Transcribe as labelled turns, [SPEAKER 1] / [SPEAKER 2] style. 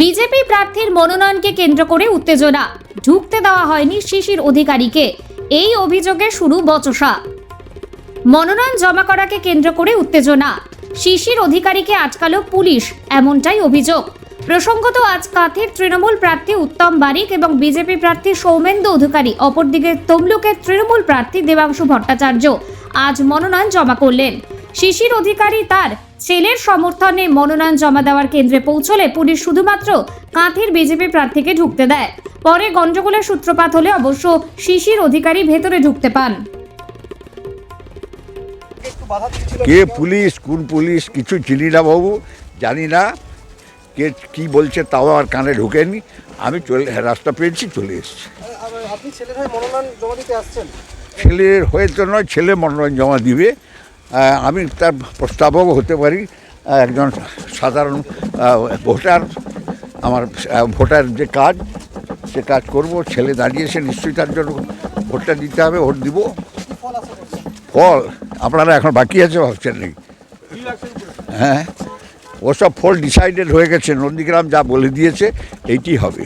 [SPEAKER 1] BJP প্রার্থীর মনোনয়নকে কেন্দ্র করে উত্তেজনা। ঢুকতে দেওয়া হয়নি শিশির অধিকারীকে। এই অভিযোগে শুরু বচসা। মনোনয়ন জমা করাকে কেন্দ্র করে উত্তেজনা। শিশির অধিকারীকে আটকালো পুলিশ, এমনটাই অভিযোগ। প্রসঙ্গত, আজ কাথের তৃণমূল প্রার্থী উত্তম বারিক এবং বিজেপি প্রার্থী সৌমেন্দু অধিকারী, অপরদিকে তমলুকের তৃণমূল প্রার্থী দেবাংশু ভট্টাচার্য আজ মনোনয়ন জমা করলেন। শিশির অধিকারী তার ছেলের সমর্থনে মনোনয়ন জমা দেওয়ার কেন্দ্রে পৌঁছলে পুলিশ শুধুমাত্র কাঁথের বিজেপি প্রার্থীকে ঢুকতে দেয়। পরে গণ্ডগোলের সূত্রপাত হলে অবশ্য শিশির অধিকারী ভেতরে ঢুকতে পান।
[SPEAKER 2] কে পুলিশ কোন পুলিশ কিছু চিনি না বাবু জানি না। কে কি বলছে তাও আর কানে ঢুকেনি। আমি চলে রাস্তা পেয়েছি চলে এসেছি।
[SPEAKER 3] ছেলের হয়ে মনোনয়ন জমা দিতে আসছেন?
[SPEAKER 2] ছেলের হয়ে তো নয় ছেলে মনোনয়ন জমা দিবে। আমি তার প্রস্তাবক হতে পারি একজন সাধারণ ভোটার। আমার ভোটার যে কাজ, সে কাজ করব, ছেলে দাঁড়িয়েছে নিশ্চয়ই তার জন্য ভোটটা দিতে হবে, ভোট দিব। ফল, আপনারা এখন বাকি আছে ভাবছেন নাকি? হ্যাঁ ওসব ফল ডিসাইডেড হয়ে গেছে, নন্দীগ্রাম যা বলে দিয়েছে, এইটি হবে।